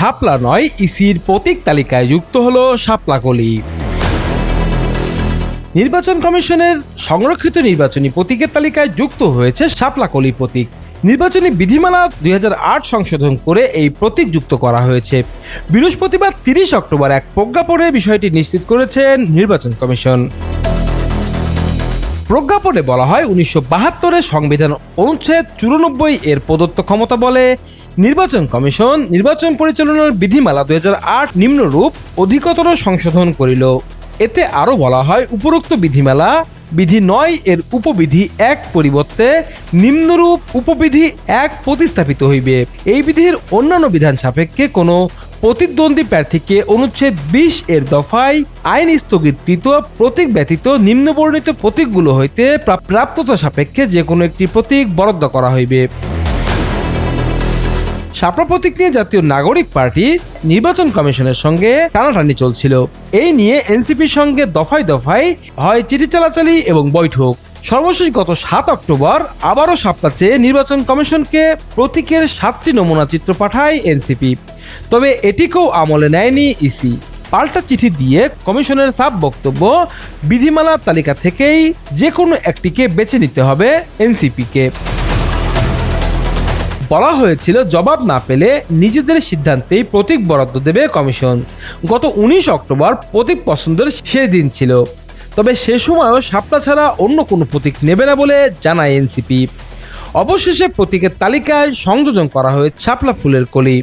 শাপলা নয়, ইসির প্রতীক তালিকায় যুক্ত হল শাপলা কলি। নির্বাচন কমিশনের সংরক্ষিত নির্বাচনী প্রতীকের তালিকায় যুক্ত হয়েছে শাপলা কলি প্রতীক। নির্বাচনী বিধিমালা দুই হাজার আট সংশোধন করে এই প্রতীক যুক্ত করা হয়েছে। বৃহস্পতিবার তিরিশ অক্টোবর এক প্রজ্ঞাপনে বিষয়টি নিশ্চিত করেছেন নির্বাচন কমিশন। প্রজ্ঞাপনে বলা হয় উনিশশো বাহাত্তরের সংবিধান অনুচ্ছেদ চুরানব্বই এর প্রদত্ত ক্ষমতা বলে। নির্বাচন কমিশন নির্বাচন পরিচালনার বিধিমালা দুই নিম্নরূপ অধিকতর সংশোধন করিল। এতে আরও বলা হয়, উপরোক্ত বিধিমালা বিধি নয় এর উপবিধি এক পরিবর্তে নিম্নরূপ উপবিধি এক প্রতিস্থাপিত হইবে। এই বিধির অন্যান্য বিধান সাপেক্ষে কোনো প্রতিদ্বন্দ্বী প্রার্থীকে অনুচ্ছেদ বিশ এর দফায় আইন স্থগিতকৃত প্রতীক ব্যতীত নিম্নবর্ণিত প্রতীকগুলো হইতে প্রাপ্ততা সাপেক্ষে যে কোনো একটি প্রতীক বরাদ্দ করা হইবে। শাপলা প্রতীক নিয়ে জাতীয় নাগরিক পার্টি নির্বাচন কমিশনের সঙ্গে টানাটানি চলছিল। এই নিয়ে এনসিপির সঙ্গে দফায় দফায় হয় চিঠি চালাচালি এবং বৈঠক। সর্বশেষ গত সাত অক্টোবর আবারও শাপলা চেয়ে নির্বাচন কমিশনকে প্রতীকের সাতটি নমুনা চিত্র পাঠায় এনসিপি। তবে এটিকেও আমলে নেয়নি ইসি। পাল্টা চিঠি দিয়ে কমিশনের সাব বক্তব্য বিধিমালার তালিকা থেকেই যে কোনো একটিকে বেছে নিতে হবে এনসিপিকে। বলা হয়েছিল জবাব না পেলে নিজেদের সিদ্ধান্তেই প্রতীক বরাদ্দ দেবে কমিশন। গত উনিশ অক্টোবর প্রতীক পছন্দের শেষ দিন ছিল। তবে সে সময়ও শাপলা ছাড়া অন্য কোনো প্রতীক নেবে না বলে জানায় এনসিপি। অবশেষে প্রতীকের তালিকায় সংযোজন করা হয়েছে শাপলা ফুলের কলি।